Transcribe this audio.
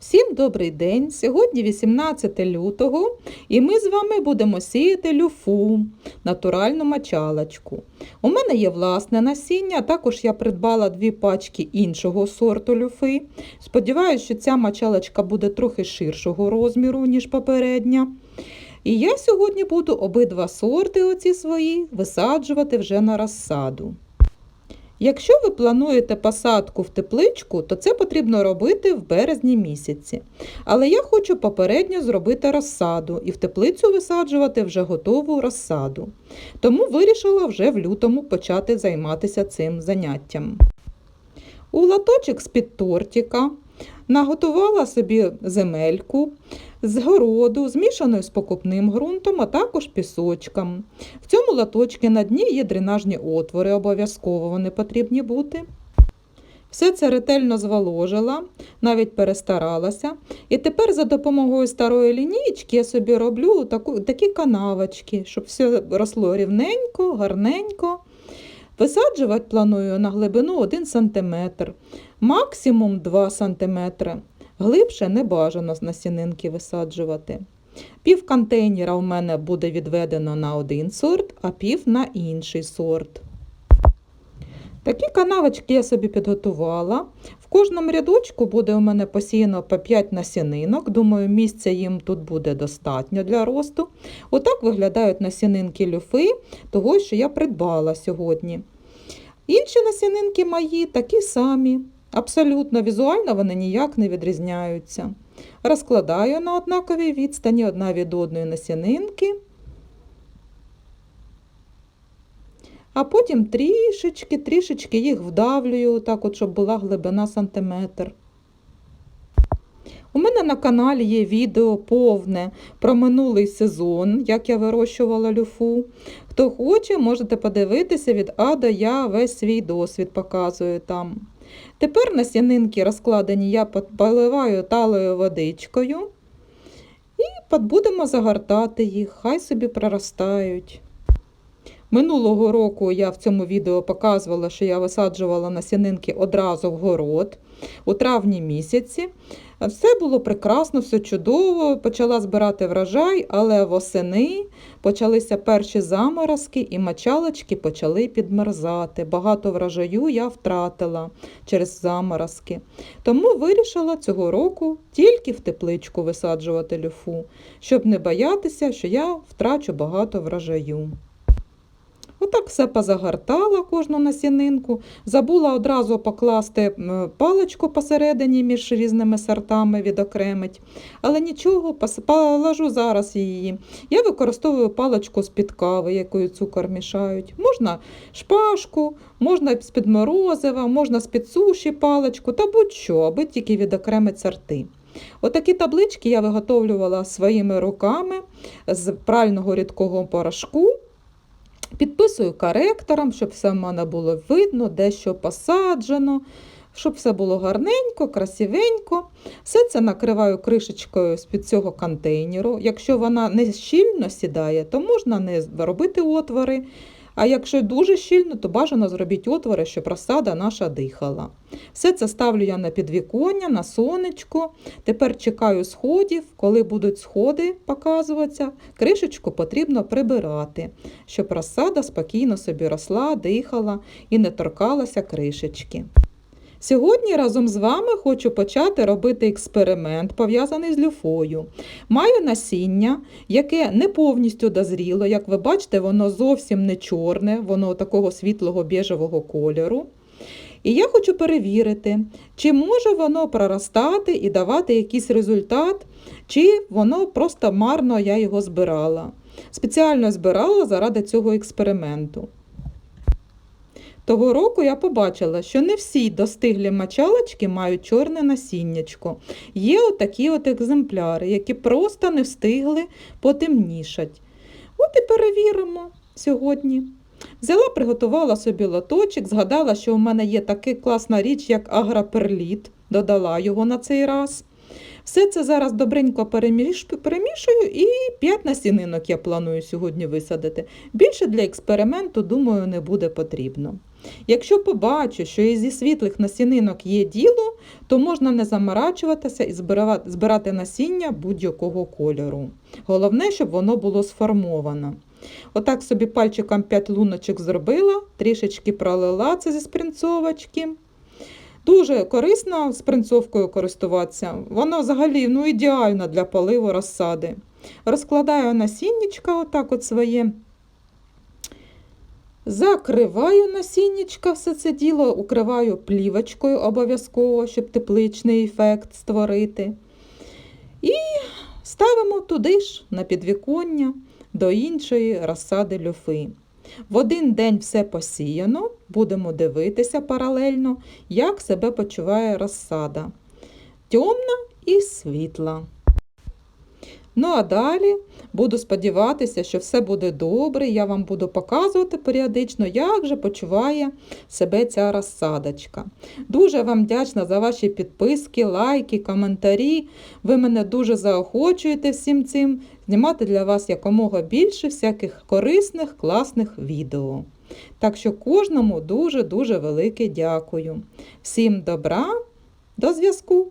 Всім добрий день! Сьогодні 18 лютого і ми з вами будемо сіяти люфу, натуральну мочалочку. У мене є власне насіння, також я придбала дві пачки іншого сорту люфи. Сподіваюся, що ця мочалочка буде трохи ширшого розміру, ніж попередня. І я сьогодні буду обидва сорти оці свої висаджувати вже на розсаду. Якщо ви плануєте посадку в тепличку, то це потрібно робити в березні місяці. Але я хочу попередньо зробити розсаду і в теплицю висаджувати вже готову розсаду. Тому вирішила вже в лютому почати займатися цим заняттям. У латочок з-під тортика наготувала собі земельку з городу, змішаною з покупним ґрунтом, а також пісочком. В цьому латочці на дні є дренажні отвори, обов'язково вони потрібні бути. Все це ретельно зволожила, навіть перестаралася. І тепер за допомогою старої лінійки я собі роблю таку, такі канавочки, щоб все росло рівненько, гарненько. Висаджувати планую на глибину 1 см, максимум 2 см. Глибше не бажано з насінинки висаджувати. Пів контейнера у мене буде відведено на один сорт, а пів на інший сорт. Такі канавочки я собі підготувала. В кожному рядочку буде у мене посіяно по 5 насінинок. Думаю, місця їм тут буде достатньо для росту. Отак виглядають насінинки люфи, того, що я придбала сьогодні. Інші насінинки мої такі самі. Абсолютно візуально вони ніяк не відрізняються. Розкладаю на однаковій відстані одна від одної насінинки, а потім трішечки, трішечки їх вдавлюю, так от, щоб була глибина сантиметр. У мене на каналі є відео повне про минулий сезон, як я вирощувала люфу. Хто хоче, можете подивитися від А до Я весь свій досвід показую там. Тепер насінинки розкладені я поливаю талою водичкою і будемо загортати їх, хай собі проростають. Минулого року я в цьому відео показувала, що я висаджувала насінинки одразу в город у травні місяці. Все було прекрасно, все чудово, почала збирати врожай, але восени почалися перші заморозки і мочалочки почали підмерзати. Багато врожаю я втратила через заморозки. Тому вирішила цього року тільки в тепличку висаджувати люфу, щоб не боятися, що я втрачу багато врожаю. Отак все позагортала кожну насінинку. Забула одразу покласти паличку посередині між різними сортами відокремить. Але нічого, положу зараз її. Я використовую паличку з-під кави, якою цукор мішають. Можна шпажку, можна з-під морозива, можна з-під суші паличку та будь-що, аби тільки відокремить сорти. Отакі таблички я виготовлювала своїми руками з прального рідкого порошку. Підписую коректором, щоб все в мене було видно, де що посаджено, щоб все було гарненько, красивенько. Все це накриваю кришечкою з-під цього контейнеру. Якщо вона не щільно сідає, то можна не робити отвори. А якщо дуже щільно, то бажано зробіть отвори, щоб розсада наша дихала. Все це ставлю я на підвіконня, на сонечко. Тепер чекаю сходів. Коли будуть сходи показуватися, кришечку потрібно прибирати, щоб розсада спокійно собі росла, дихала і не торкалася кришечки. Сьогодні разом з вами хочу почати робити експеримент, пов'язаний з люфою. Маю насіння, яке не повністю дозріло. Як ви бачите, воно зовсім не чорне, воно такого світлого біжевого кольору. І я хочу перевірити, чи може воно проростати і давати якийсь результат, чи воно просто марно я його збирала. Спеціально збирала заради цього експерименту. Того року я побачила, що не всі достиглі мочалочки мають чорне насіннячко. Є отакі от екземпляри, які просто не встигли потемнішать. От і перевіримо сьогодні. Взяла, приготувала собі лоточок, згадала, що у мене є така класна річ, як агроперліт, додала його на цей раз. Все це зараз добренько перемішую і 5 насінинок я планую сьогодні висадити. Більше для експерименту, думаю, не буде потрібно. Якщо побачу, що і зі світлих насінинок є діло, то можна не заморачуватися і збирати насіння будь-якого кольору. Головне, щоб воно було сформовано. Отак собі пальчиком 5 луночок зробила, трішечки пролила це зі спринцовочки. Дуже корисно спринцовкою користуватися. Вона взагалі ну, ідеальна для поливу розсади. Розкладаю насіннячка, отак от своє. Закриваю насіннячка все це діло, укриваю плівочкою обов'язково, щоб тепличний ефект створити. І ставимо туди ж на підвіконня до іншої розсади люфи. В один день все посіяно, будемо дивитися паралельно, як себе почуває розсада. Темна і світла. Ну а далі буду сподіватися, що все буде добре. Я вам буду показувати періодично, як же почуває себе ця розсадочка. Дуже вам вдячна за ваші підписки, лайки, коментарі. Ви мене дуже заохочуєте всім цим знімати для вас якомога більше всяких корисних, класних відео. Так що кожному дуже-дуже велике дякую. Всім добра, до зв'язку!